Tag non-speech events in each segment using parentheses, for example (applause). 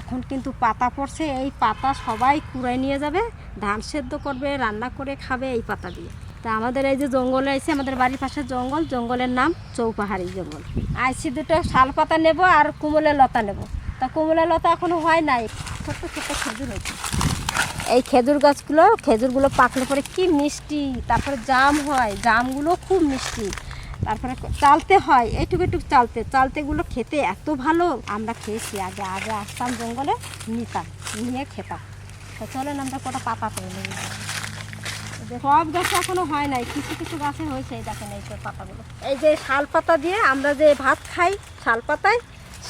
এখন কিন্তু পাতা পড়ছে, এই পাতা সবাই কুড়াই নিয়ে যাবে, ধান সেদ্ধ করবে, রান্না করে খাবে এই পাতা দিয়ে। তা আমাদের এই যে জঙ্গলে আছে আমাদের বাড়ির পাশে জঙ্গল, জঙ্গলের নাম চৌপাহাড়ি জঙ্গল। আইসি দুটো শাল পাতা নেব আর কুমলের লতা নেব। তা কুমলের লতা এখনও হয় নাই, ছোট্ট ছোট্ট খেজুর হয়েছে। এই খেজুর গাছগুলো, খেজুরগুলো পাকলে পরে কি মিষ্টি, তারপরে জাম হয়, জামগুলো খুব মিষ্টি। তারপরে চালতে হয়, এইটুকু একটু চালতে। চালতেগুলো খেতে এত ভালো, আমরা খেয়েছি, আগে আগে আসতাম জঙ্গলে, নিতাম, নিয়ে খেতাম। তো চলেন আমরা কটা পাতা করে যে সব গাছে এখনও হয় নাই, কিছু কিছু গাছে হয়েছে, এই দেখেন এই পাতাগুলো। এই যে শাল পাতা দিয়ে আমরা যে ভাত খাই, শাল পাতায়,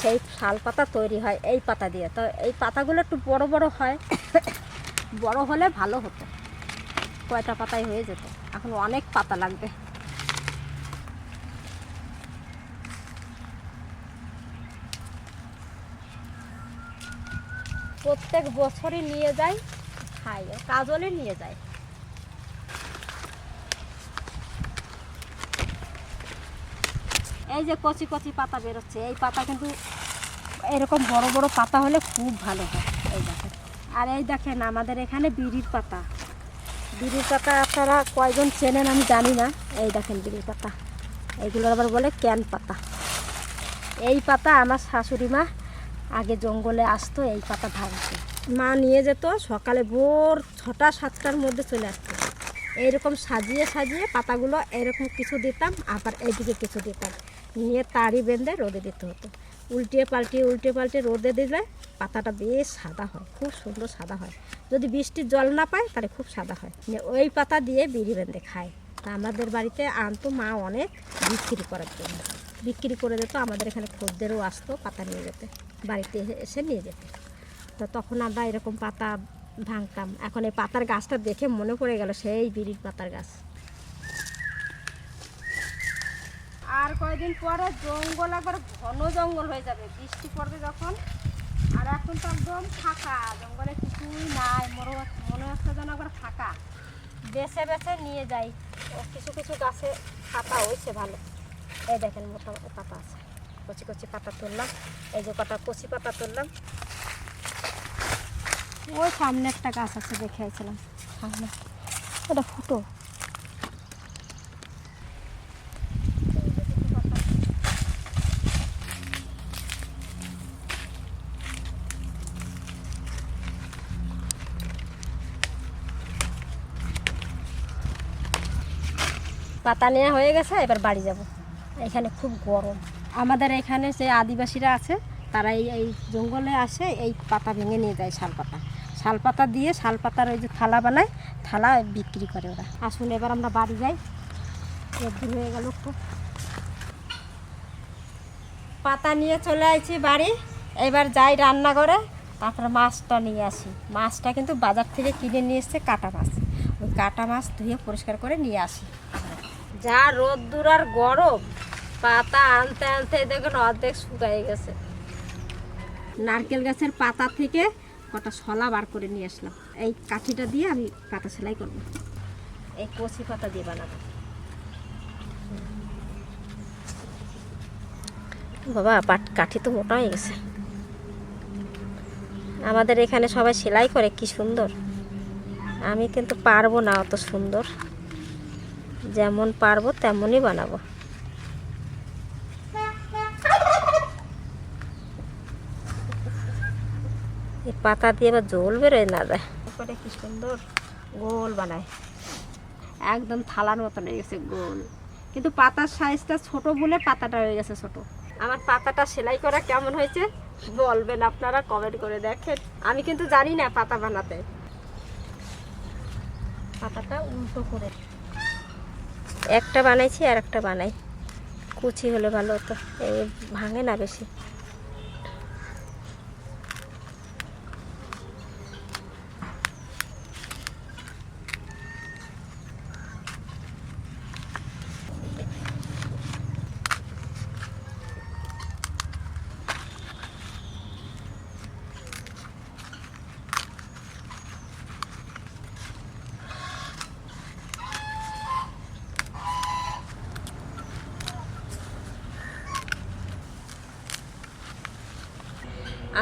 সেই শাল পাতা তৈরি হয় এই পাতা দিয়ে। তো এই পাতাগুলো একটু বড় বড় হয়, বড় হলে ভালো হতো। কয়টা পাতায় হয়ে যেত? এখন অনেক পাতা লাগবে। প্রত্যেক বছরই নিয়ে যাই খাই কাজলে নিয়ে যায়। এই যে কচি কচি পাতা বেরোচ্ছে, এই পাতা কিন্তু এরকম বড় বড় পাতা হলে খুব ভালো হয়, এই দেখেন। আর এই দেখেন আমাদের এখানে বিড়ির পাতা। বিড়ির পাতা আপনারা কয়জন চেনেন আমি জানি না, এই দেখেন বিড়ির পাতা। এইগুলোর আবার বলে ক্যান পাতা। এই পাতা আমার শাশুড়ি মা আগে জঙ্গলে আসতো, এই পাতা ভাঙতো। মা নিয়ে যেত, সকালে ভোর ছটা, সাতটার মধ্যে চলে আসতো। এইরকম সাজিয়ে সাজিয়ে পাতাগুলো এরকম কিছু দিতাম, আবার এইদিকে কিছু দিতাম। নিয়ে তাড়ি বেঁধে রোদে দিতে হতো। উল্টিয়ে পাল্টিয়ে উল্টে পাল্টে রোদে দিলে পাতাটা বেশ সাদা হয়, খুব সুন্দর সাদা হয়। যদি বৃষ্টির জল না পায়, তাহলে খুব সাদা হয়। ওই পাতা দিয়ে বিড়ি বেঁধে খায়। তা আমাদের বাড়িতে আনতো, মা অনেক বিক্রি করার জন্য। বিক্রি করে দিত, আমাদের এখানে খদ্দেরও আসতো পাতা নিয়ে যেতে। বাড়িতে এসে- নিয়ে যেতে। তো তখন আমরা এরকম পাতা ভাঙতাম। এখন এই পাতার গাছটা দেখে মনে পড়ে গেল সেই বিড়ির পাতার গাছ। আর কয়েকদিন পরে জঙ্গল একবার ঘন জঙ্গল হয়ে যাবে। বৃষ্টি পড়বে যখন। আর এখন তো একদম ফাঁকা। জঙ্গলে কিছুই নাই। মনে মনে হচ্ছে যেন একবার ফাঁকা। বেছে বেছে নিয়ে যাই। কিছু কিছু গাছে পাতা হয়েছে ভালো। এই দেখেন মোটা মোটা পাতা আছে। কচি কচি পাতা তুললাম। এই যে কটা কচি পাতা তুললাম। ওই সামনে একটা গাছ আছে দেখে আইছিলাম। সামনে। ওটা ফুটো। পাতা নেওয়া হয়ে গেছে এবার বাড়ি যাব। এখানে খুব গরম। আমাদের এখানে যে আদিবাসীরা আছে, তারা এই এই জঙ্গলে আসে, এই পাতা ভেঙে নিয়ে যায় শাল পাতা। শাল পাতা দিয়ে শাল পাতার ওই যে থালা বানায়, থালা বিক্রি করে ওরা। আসুন, এবার আমরা বাড়ি যাই। রোদ্দুর হয়ে গেল খুব। পাতা নিয়ে চলে আসছি বাড়ি। এবার যাই রান্নাঘরে, তারপরে মাছটা নিয়ে আসি। মাছটা কিন্তু বাজার থেকে কিনে নিয়ে এসছে কাটা মাছ। ওই কাটা মাছ ধুয়ে পরিষ্কার করে নিয়ে আসি। যা রোদ্দুর আর গরম। পাতা আনতে আনতে দেখুন অর্ধেক শুকাই গেছে। নারকেল গাছের পাতা থেকে কটা শলা বার করে নিয়ে আসলাম। এই কাঠিটা দিয়ে আমি পাতা সেলাই করব। এই কচি পাতা দিয়ে বানাবো। বাবা, পাট কাঠি তো মোটা হয়ে গেছে। আমাদের এখানে সবাই সেলাই করে, কি সুন্দর। আমি কিন্তু পারব না অত সুন্দর। যেমন পারব তেমনই বানাবো। এই পাতা দিয়ে আবার জল বেরোয় না যায় করে কি সুন্দর গোল বানায়। একদম থালার মতন হয়ে গেছে গোল। কিন্তু পাতার সাইজটা ছোট বলে পাতাটা হয়ে গেছে ছোট। আমার পাতাটা সেলাই করা কেমন হয়েছে? বলবেন আপনারা কমেন্ট করে দেখেন। আমি কিন্তু জানি না পাতা বানাতে। পাতাটা উল্টো করে। একটা বানাইছি আর একটা বানাই। কুচি হলে ভালো হতো। এই ভাঙে না বেশি।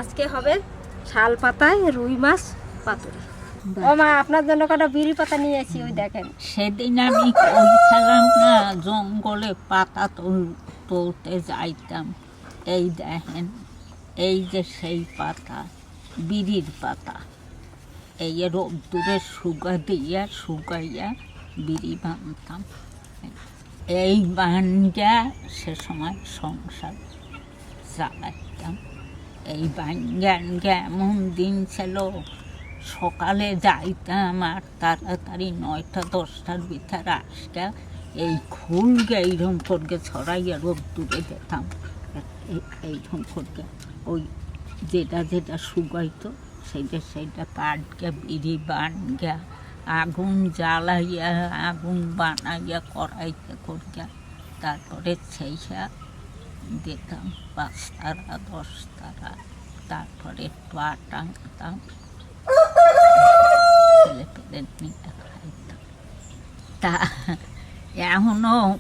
আজকে হবে শাল পাতায় রুই মাছ পাতুরি। ও মা, আপনার জন্য কটা বিড়ি পাতা নিয়ে এসেছি ওই দেখেন। সেদিন আমি কইছিলাম না, জঙ্গলে পাতা তুল, তুলতে যাইতাম। এই দেখেন, এই যে সেই পাতা, বিড়ির পাতা। এই রোদ্দুরে শুকা দিয়া, শুকাইয়া বিড়ি বানতাম। এই বানটা সে সময় সংসার চালাইতাম। এই বাঙ্গা এমন দিন ছিল? সকালে যাইতাম আর তাড়াতাড়ি নয়টা, দশটার ভিতরে আসতে এই খুলকে এইরকম করে ছড়াইয়া রোদ দূরে যেতাম এই- এইরকম করে ওই যেটা যেটা শুকাইতো, সেইটা সেইটা কাঠকে বিড়ি বান বানগা আগুন জ্বালাইয়া, আগুন বানাইয়া কড়াইতে করিয়া তারপরে সেইটা দিতাম পাঁচ তারা দশ তারা তারপরে একটু আটা আনতাম। ছেলে পেলে নিয়ে খাইতাম। তা এখনও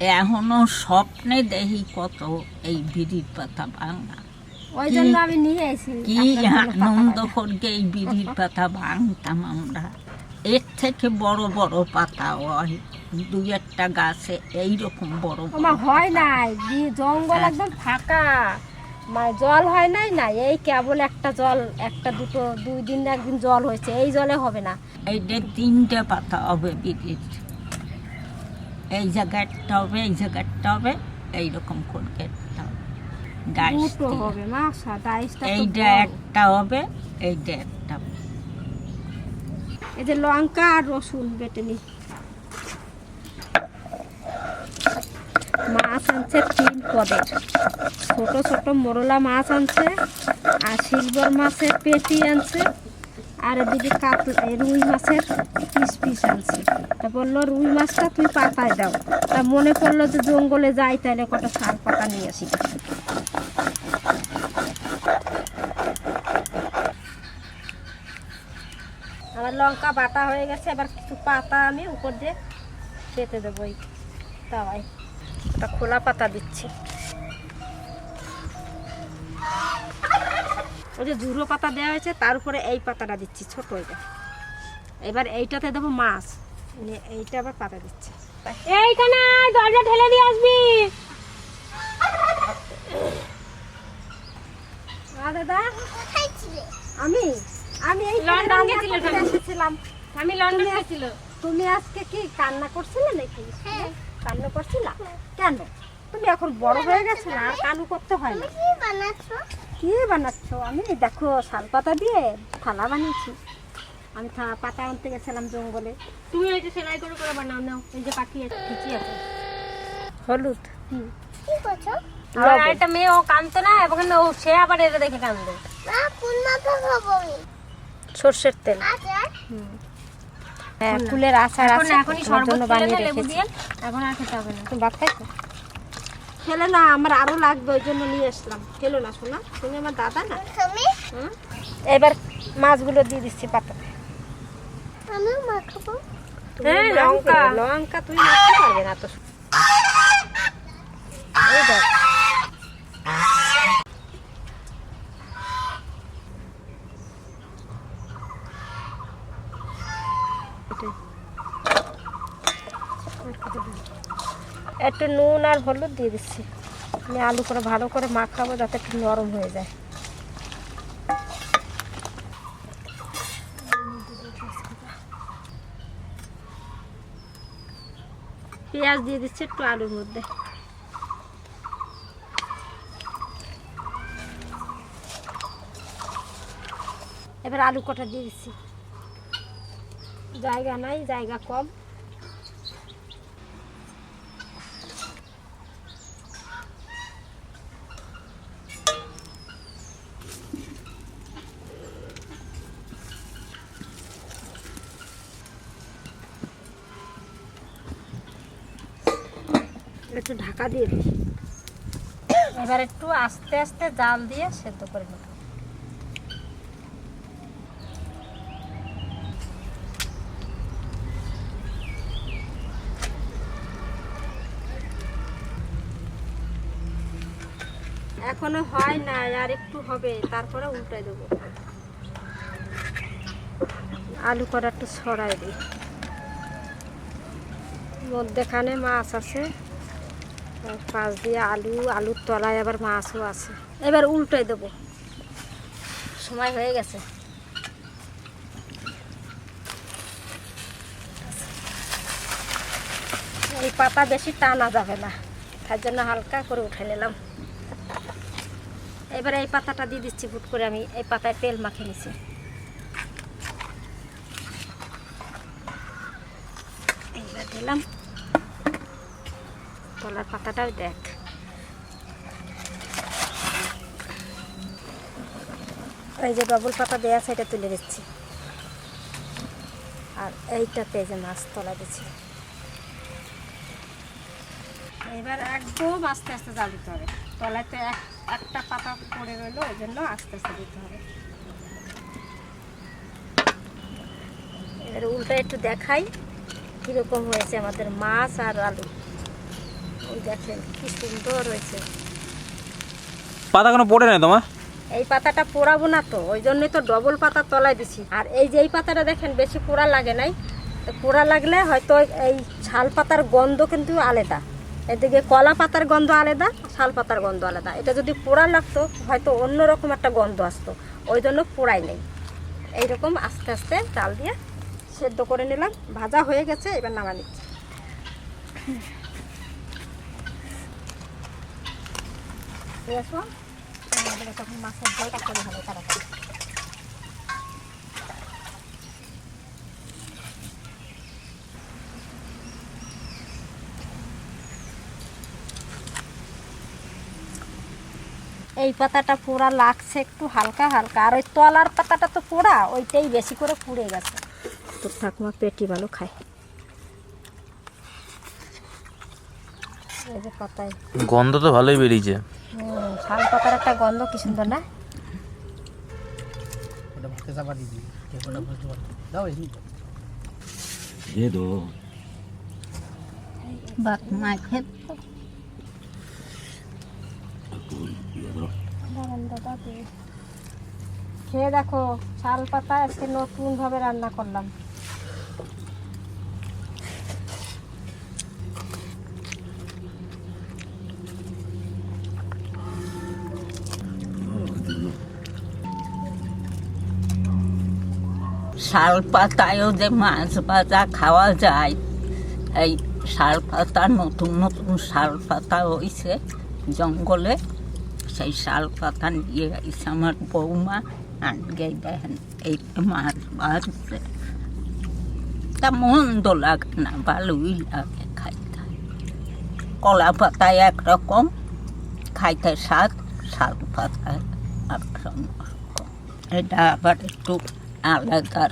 এখনও স্বপ্নে দেখি কত এই বিড়ির পাতা ভাঙা। ওই কি- জন্য আমি নিয়ে এসেছি কি আনন্দ। করকে এই বিড়ির পাতা ভাঙতাম আমরা। এর থেকে বড় বড় পাতা হয় দুই একটা গাছে এইরকম বড় মা হয় নাই। জঙ্গল হ্যাঁ। একদম ফাঁকা। মা জল হয় নাই না? এই কেবল একটা জল একটা দুটো দুই দিন একদিন জল হয়েছে। এই জলে হবে না। এইটা তিনটে পাতা হবে বিড়ির এই জায়গাটা হবে এই জায়গাটা হবে এইরকম করে একটা হবে। ডাইস দুটো হবে মা তো এইটা একটা হবে এইটা একটা হবে। এই যে লঙ্কা আর রসুন বেটে নি মাছ আনছে তিন পদের। ছোট ছোট মোরলা মাছ আনছে, আর সিলভার মাছের পেটি আনছে, আর এদিকে কাত এই রুই মাছের পিস পিস আনছে। তা বলল, রুই মাছটা তুই পাতায় দাও। তা মনে করল যে জঙ্গলে যাই তাহলে কটা শাল পাতা নিয়ে আসি। আমার লঙ্কা বাটা হয়ে গেছে, এবার কিছু পাতা আমি উপর দিয়ে পেতে দেবো তাওয়ায়। ওটা খোলা পাতা দিচ্ছি। ওই যে ঝুড়ো পাতা দেওয়া হয়েছে তার উপরে এই পাতাটা দিচ্ছি ছোট এটা। এবার এইটাতে দেবো মাছ। এইটা আবার পাতা দিচ্ছি। এইখানে দরজা ঠেলে দিয়ে আসবি। দাদা? আমি? আমি এই লন্ডন গেছিলে রান্না করতে তুমি? এসেছিলাম। আমি লন্ডন তুমি- গেছিল তুমি আজকে কি কান্না করছিলে নাকি? কান্না করছিলা কেন? তুমি এখন বড় হয়ে গেছো না আর কানু করতে হয় না। কি বানাচ্ছ? আমি দেখো শাল পাতা দিয়ে থালা বানিয়েছি। আমি থা- পাতা আনতে গেছিলাম জঙ্গলে। তুমি ওই যে সেলাই করে করে বানাও নাও এই যে পাখি আছে আছে। হলুদ? হুম। আর আরেকটা মেয়ে ও কানতো না এবং ও সে আবার এটা দেখে কান্দে সর্ষের তেল। হ্যাঁ ফুলের আচার এখন আছে এখনই শরবত বানিয়ে লেবু দিয়ে। এখন আর খেতে হবে না। তুমি ভাত খাইছো? খেলে না আমার আরও লাগবে ওই জন্য নিয়ে আসলাম। খেলো না শোনা। তুমি আমার দাদা না? হুম? এবার মাছগুলো দিয়ে দিচ্ছি পাতাতে তুমি হ্যাঁ, লঙ্কা। লঙ্কা তুই মাখতে পারবে না তো। এই দেখ। একটু নুন আর হলুদ দিয়ে দিচ্ছি। আমি আলু করে ভালো করে মাখাবো যাতে একটু নরম হয়ে যায়। পেঁয়াজ দিয়ে দিচ্ছি একটু আলুর মধ্যে। এবার আলু কটা দিয়ে দিচ্ছি। জায়গা নাই, জায়গা কম। একটু ঢাকা দিয়ে দিই। এবার একটু আস্তে আস্তে জাল দিয়ে সেদ্ধ করে নেব। এখনও হয় না আর একটু হবে, তারপরে উল্টাই দেবো। আলু করা একটু ছড়াই দিই। মধ্যেখানে মাছ আছে। পাশ দিয়ে আলু, আলুর তলায় আবার মাছও আছে। এবার উল্টাই দেবো। সময় হয়ে গেছে। এই পাতা বেশি টানা যাবে না। তার জন্য হালকা করে উঠে নিলাম। এবারে এই পাতাটা দিয়ে দিচ্ছি ফুট করে আমি এই পাতায় তেল মাখিয়ে নিছি। এইবার দিলাম। তলার পাতাটাও দেখ। এই যে ডবল পাতা দেওয়া আছে, এটা তুলে দিচ্ছি আর এইটাতে এই যে মাছ তলা দিচ্ছি। এবার একদম আস্তে আস্তে জাল দিতে হবে। তলায় তো এক, একটা পাতা পড়ে রইল ওই জন্য আস্তে আস্তে দিতে হবে। এবার উল্টা একটু দেখাই কীরকম হয়েছে আমাদের মাছ আর আলু। ওই দেখেন কি সুন্দর হয়েছে। পাতা কোনো পড়ে নাই তোমার? এই পাতাটা পোড়াবো না তো ওই জন্যই তো ডবল পাতা তলায় দিছি। আর এই যে এই পাতাটা দেখেন বেশি পোড়া লাগে নাই। পোড়া লাগলে হয়তো এই শাল পাতার গন্ধ কিন্তু আলাদা। এদিকে কলা পাতার গন্ধ আলাদা শাল পাতার গন্ধ আলাদা। এটা যদি পোড়া লাগতো হয়তো অন্যরকম একটা গন্ধ আসতো। ওই জন্য পোড়াই নেই। এইরকম আস্তে আস্তে চাল দিয়ে সেদ্ধ করে নিলাম। ভাজা হয়ে গেছে এবার নামা নিচ্ছি। এই পাতাটা পোড়া লাগছে একটু হালকা হালকা, আর ওই তলার পাতাটা তো পোড়া, ওইটাই বেশি করে পুড়ে গেছে। তো ঠাকুমা পেটি ভালো খায়। গন্ধ তো ভালোই বেরিয়েছে। শাল পাতার একটা গন্ধ কি সুন্দর না। খেয়ে দেখো শাল পাতা আজকে নতুন ভাবে রান্না করলাম। শাল পাতায়ও যে মাছ ভাজা খাওয়া যায়, এই শাল পাতা নতুন নতুন শাল পাতা হয়েছে জঙ্গলে। সেই শাল পাতা নিয়ে এসে আমার বৌমা, আনগে দেখেন এই মাছ ভাজছে তা মন্দ লাগে না, ভালোই লাগে খাইতে। কলা পাতায় একরকম, খাইতে স্বাদ শাল পাতায় একরকম। এটা আবার একটু আলাদা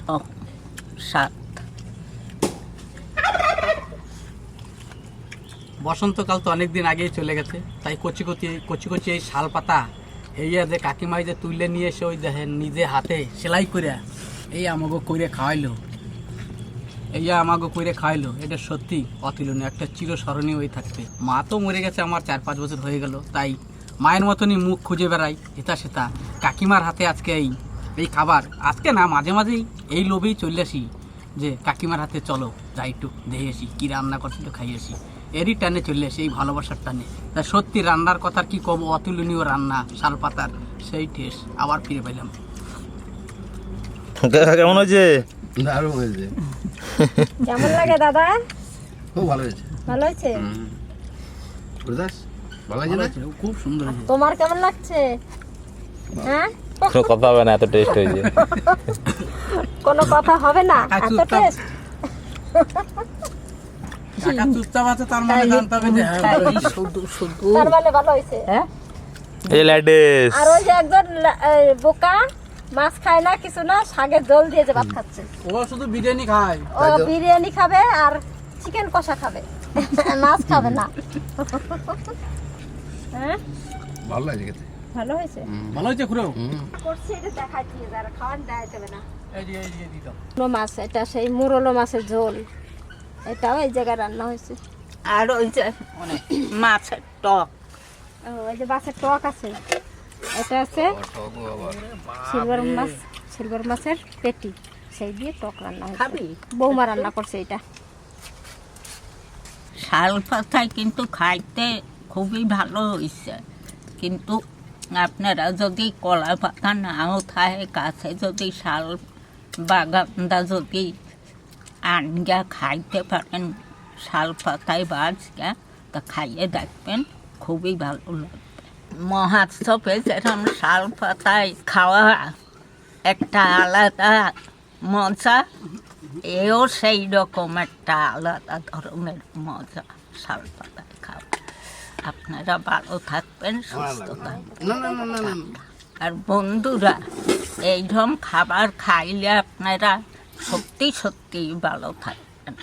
বসন্তকাল তো অনেক দিন আগেই চলে গেছে, তাই কচি কচি কচি কচি এই শাল পাতা এই যে কাকিমাই যে তুলে নিয়ে এসে ওই দেখেন নিজে হাতে সেলাই করে এই আমাকে করে খাওয়াইলো। এই আমাকে করে খাওয়াইলো, এটা সত্যি অতুলনীয়, একটা চিরস্মরণীয় হয়ে থাকবে। মা তো মরে গেছে আমার চার পাঁচ বছর হয়ে গেল, তাই মায়ের মতনই মুখ খুঁজে বেড়াই এটা সেটা কাকিমার হাতে আজকে এই এই খাবার। আজকে না মাঝে মাঝেই এই লোভেই চলে আসি যে কাকিমার হাতে চলো যাই একটু দেখে আসি কী রান্না করছিল খাই আসি। এরই টানে চলে আসি এই ভালোবাসার টানে। তা সত্যি রান্নার কথার কি কব? অতুলনীয় রান্না শাল পাতার সেই টেস্ট আবার ফিরে পেলাম। কেমন হয়েছে? দারুণ হয়েছে। কেমন লাগে দাদা? খুব ভালো হয়েছে। ভালো হয়েছে? ভালো হয়েছে, খুব সুন্দর তোমার কেমন লাগছে? হ্যাঁ? কোনো কথা হবে না এত টেস্ট হয়েছে। কোনো কথা হবে না? এত টেস্ট তার মানে হ্যাঁ ভালো হয়েছে। শুধু শুধু তার মানে হ্যাঁ? এই আর ওই যে একজন বোকা মাছ খায় না কিছু না শাকের জল দিয়ে যে ভাত খাচ্ছে। ও শুধু বিরিয়ানি খায়? ও বিরিয়ানি খাবে আর চিকেন কষা খাবে। (laughs) মাছ খাবে না। হ্যাঁ ভালো খেতে। ভালো হয়েছে? ভালো হয়েছে খুড়ো? করছি এটা দেখাই দিয়ে যারা খাওয়ান দেয় যাবে না। এই যে এই যে দিতাম মাছ এটা সেই মুরলো মাছের ঝোল। এটাও এই জায়গায় রান্না হয়েছে। আর ওই যে মাছের টক। ও, এই যে মাছের টক আছে। এটা আছে সিলভার মাছ সিলভার মাছের পেটি। সেই দিয়ে টক রান্না হয়েছে। বৌমা রান্না করছে এটা। শাল পাতায় কিন্তু খাইতে খুবই ভালো হয়েছে কিন্তু আপনারা যদি কলা পাতা নাও থাকে কাছে যদি শাল বাগানটা যদি আনগা খাইতে পারেন, শাল পাতায় বাজগা তা খাইয়ে দেখবেন খুবই ভালো লাগবে। মহাৎসবে যেরকম শাল পাতায় খাওয়া একটা আলাদা মজা, এও সেই রকম একটা আলাদা ধরনের মজা শাল পাতায়। আপনারা ভালো থাকবেন সুস্থ থাকবেন। আর বন্ধুরা এইরকম খাবার খাইলে আপনারা সত্যি সত্যি ভালো থাকবেন।